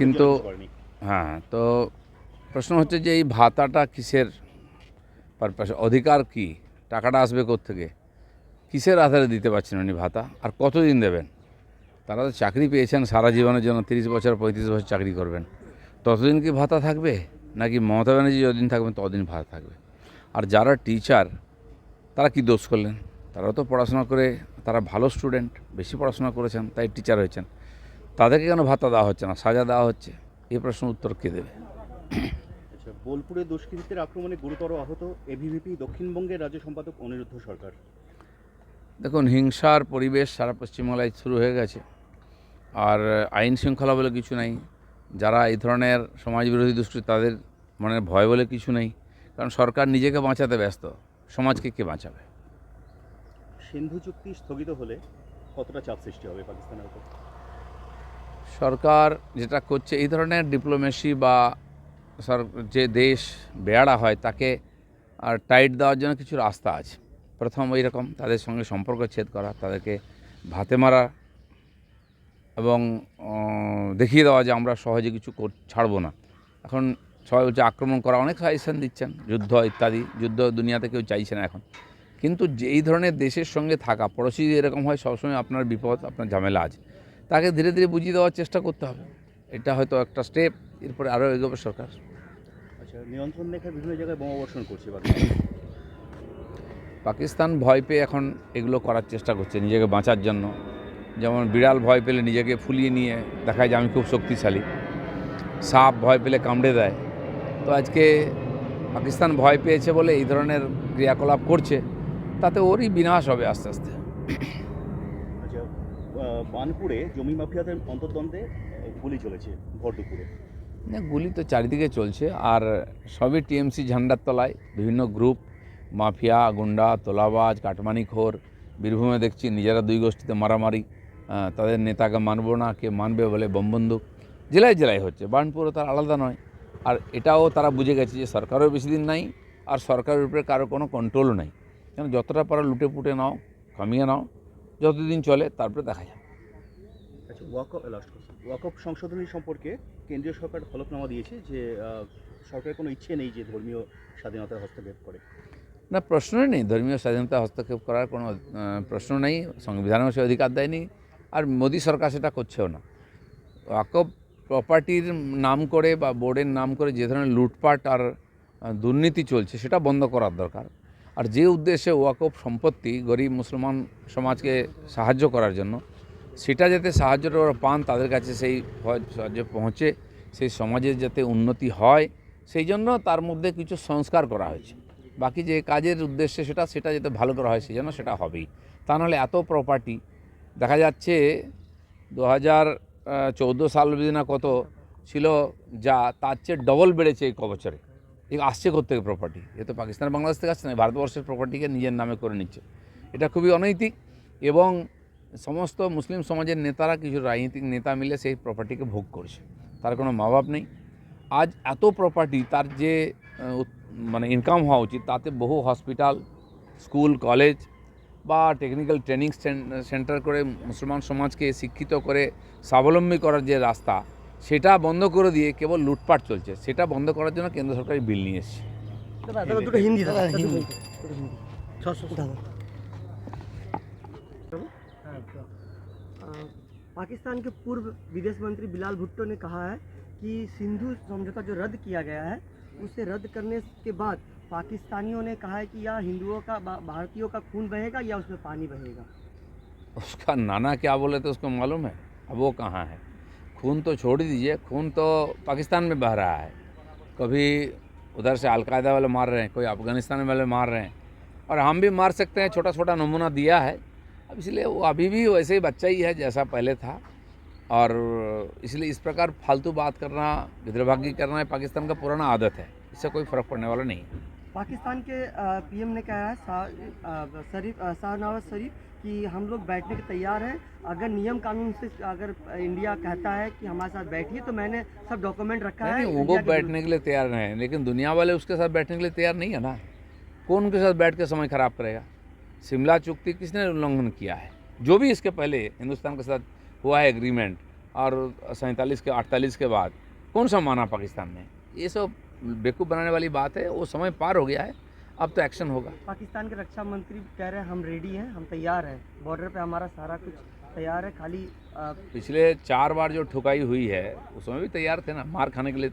কিন্তু হ্যাঁ তো প্রশ্ন হচ্ছে যে এই ভাতাটা কিসের পারপাস অধিকার কি? টাকাটা আসবে থেকে কিসের আধারে দিতে পারছেন উনি ভাতা? আর কতদিন দেবেন? তারা তো চাকরি পেয়েছেন সারা জীবনের জন্য তিরিশ বছর পঁয়ত্রিশ বছর চাকরি করবেন। ততদিন কি ভাতা থাকবে? নাকি মমতা ব্যানার্জি যতদিন থাকবেন ততদিন ভাতা থাকবে? আর যারা টিচার তারা কি দোষ করলেন? তারাও তো পড়াশোনা করে তারা ভালো স্টুডেন্ট বেশি পড়াশোনা করেছেন তাই টিচার হয়েছেন। তাদেরকে কেন ভাতা দেওয়া হচ্ছে না? সাজা দেওয়া হচ্ছে। এই প্রশ্ন উত্তর কে দেবে? আচ্ছা বোলপুরে দুষ্কৃতীদের আক্রমণে গুরুতর আহত এবিভিপি দক্ষিণবঙ্গের রাজ্য সম্পাদক অনিরুদ্ধ সরকার। দেখুন হিংসার পরিবেশ সারা পশ্চিমবাংলায় শুরু হয়ে গেছে। আর আইন শৃঙ্খলা বলে কিছু নাই। যারা এই ধরনের সমাজবিরোধী দুষ্কৃতি তাদের মানে ভয় বলে কিছু নেই। কারণ সরকার নিজেকে বাঁচাতে ব্যস্ত। সমাজকে কে বাঁচাবে? সিন্ধু চুক্তি স্থগিত হলে কতটা চাপ সৃষ্টি হবে পাকিস্তানের উপর সরকার যেটা করছে, এই ধরনের ডিপ্লোমেসি বা যে দেশ বেয়ারা হয়, তাকে আর টাইট দেওয়ার জন্য কিছু রাস্তা আছে। প্রথম ওই রকম তাদের সঙ্গে সম্পর্ক ছেদ করা, তাদেরকে ভাতে মারা এবং দেখিয়ে দেওয়া যে আমরা সহজে কিছু ছাড়বো না। এখন সবাই বলছে আক্রমণ করা, অনেক সাজেশন দিচ্ছেন, যুদ্ধ ইত্যাদি, যুদ্ধ দুনিয়াতে কেউ চাইছে না এখন। কিন্তু এই ধরনের দেশের সঙ্গে থাকা, পড়োশি এরকম হয়, সবসময় আপনার বিপদ, আপনার ঝামেলা আছে। তাকে ধীরে ধীরে বুঝিয়ে দেওয়ার চেষ্টা করতে হবে। এটা হয়তো একটা স্টেপ এরপরে আরও এগোবে সরকার। আচ্ছা নিয়ন্ত্রণ রেখার বিভিন্ন জায়গায় বোমাবর্ষণ করছে পাকিস্তান ভয় পেয়ে এখন এগুলো করার চেষ্টা করছে নিজেকে বাঁচার জন্য। যেমন বিড়াল ভয় পেলে নিজেকে ফুলিয়ে নিয়ে দেখায় যে আমি খুব শক্তিশালী। সাপ ভয় পেলে কামড়ে দেয়। তো আজকে পাকিস্তান ভয় পেয়েছে বলে এই ধরনের ক্রিয়াকলাপ করছে তাতে ওরই বিনাশ হবে আস্তে আস্তে। বানপুরে জমি মাফিয়াদের অন্তর্দ্বন্দ্বে গুলি চলেছে ভর দুপুরে। না, গুলি তো চারিদিকে চলছে আর সবই টিএমসি ঝান্ডার তলায়। বিভিন্ন গ্রুপ, মাফিয়া, গুন্ডা, তোলাবাজ কাটমানিখোর বীরভূমে দেখছি নিজেরা দুই গোষ্ঠীতে মারামারি তাদের নেতাকে মানব না, কে মানবে বলে বমবন্দুক জেলায় জেলায় হচ্ছে বার্নপুরও তার আলাদা নয়। আর এটাও তারা বুঝে গেছে যে সরকারও বেশি দিন নাই আর সরকারের উপরে কারও কোনো কন্ট্রোলও নাই। কেন, যতটা পারো লুটে পুটে নাও কামিয়ে নাও, যতদিন চলে তারপরে দেখা যাবে। ওয়াকফ ওয়াকফ সংশোধনী সম্পর্কে কেন্দ্রীয় সরকার হলফনামা দিয়েছে যে সরকারের কোনো ইচ্ছে নেই যে ধর্মীয় স্বাধীনতার হস্তক্ষেপ করে। না, প্রশ্নই নেই। ধর্মীয় স্বাধীনতা হস্তক্ষেপ করার কোনো প্রশ্ন নেই। সংবিধানেও সে অধিকার দেয়নি। আর মোদী সরকার সেটা করছেও না। ওয়াকফ প্রপার্টির নাম করে বা বোর্ডের নাম করে যে ধরনের লুটপাট আর দুর্নীতি চলছে, সেটা বন্ধ করার দরকার। আর যে উদ্দেশ্যে ওয়াকফ সম্পত্তি গরিব মুসলমান সমাজকে সাহায্য করার জন্য সেটা যাতে সাহায্যটা ওরা পান, তাদের কাছে সেই সাহায্য পৌঁছে, সেই সমাজের যাতে উন্নতি হয়, সেই জন্য তার মধ্যে কিছু সংস্কার করা হয়েছে। বাকি যে কাজের উদ্দেশ্যে সেটা সেটা যাতে ভালো করা হয়, সেই জন্য সেটা হবেই। তা নাহলে এত প্রপার্টি দেখা যাচ্ছে দু হাজার চৌদ্দো সাল না কত ছিল, যা তার চেয়ে ডবল বেড়েছে এই ক বছরে। এই আসছে কোথেকে প্রপার্টি এ তো পাকিস্তান, বাংলাদেশ থেকে আসছে না ভারতবর্ষের প্রপার্টিকে নিজের নামে করে নিচ্ছে। এটা খুবই অনৈতিক এবং সমস্ত মুসলিম সমাজের নেতারা কিছু রাজনৈতিক নেতা মিলে সেই প্রপার্টিকে ভোগ করছে। তার কোনো মা বাপ নেই। আজ এত প্রপার্টি তার যে মানে ইনকাম হওয়া উচিত তাতে বহু হসপিটাল স্কুল কলেজ বা টেকনিক্যাল ট্রেনিং সেন্টার করে মুসলমান সমাজকে শিক্ষিত করে স্বাবলম্বী করার যে রাস্তা সেটা বন্ধ করে দিয়ে কেবল লুটপাট চলছে। সেটা বন্ধ করার জন্য কেন্দ্র সরকার বিল নিয়ে এসছে। দুটো হিন্দি अच्छा। पाकिस्तान के पूर्व विदेश मंत्री बिलाल भुट्टो ने कहा है कि सिंधु समझौता जो रद्द किया गया है, उसे रद्द करने के बाद पाकिस्तानियों ने कहा है कि यह हिंदुओं का भारतीयों का खून बहेगा या उसमें पानी बहेगा। उसका नाना क्या बोले थे उसको मालूम है? अब वो कहाँ है? खून तो छोड़ ही दीजिए, खून तो पाकिस्तान में बह रहा है। कभी उधर से अलकायदा वाले मार रहे हैं, कोई अफ़गानिस्तान वाले मार रहे हैं। और हम भी मार सकते हैं छोटा छोटा नमूना दिया है। अब इसलिए वो अभी भी वैसे ही बच्चा ही है जैसा पहले था। और इसलिए इस प्रकार फालतू बात करना विद्रभागी करना पाकिस्तान का पुराना आदत है। इससे कोई फ़र्क पड़ने वाला नहीं है। पाकिस्तान के पीएम ने कहा है शाह- शरीफ शाहनवाज शरीफ कि हम लोग बैठने के तैयार हैं। अगर नियम कानून से अगर इंडिया कहता है कि हमारे साथ बैठिए तो मैंने सब डॉक्यूमेंट रखा है। वो बैठने के लिए तैयार हैं लेकिन दुनिया वाले उसके साथ बैठने के लिए तैयार नहीं है ना। कौन उनके साथ बैठ के समय खराब करेगा? शिमला चुक्ति किसने उल्लंघन किया है? जो भी इसके पहले हिंदुस्तान के साथ हुआ है एग्रीमेंट और सैंतालीस के अड़तालीस के बाद कौन सा माना पाकिस्तान ने? ये सब बेवकूफ़ बनाने वाली बात है वो समय पार हो गया है अब तो एक्शन होगा। पाकिस्तान के रक्षा मंत्री कह रहे हैं हम रेडी हैं हम तैयार हैं बॉर्डर पे हमारा सारा कुछ तैयार है खाली अ, पिछले चार बार जो ठुकाई हुई है उसमें भी तैयार थे ना मार खाने के लिए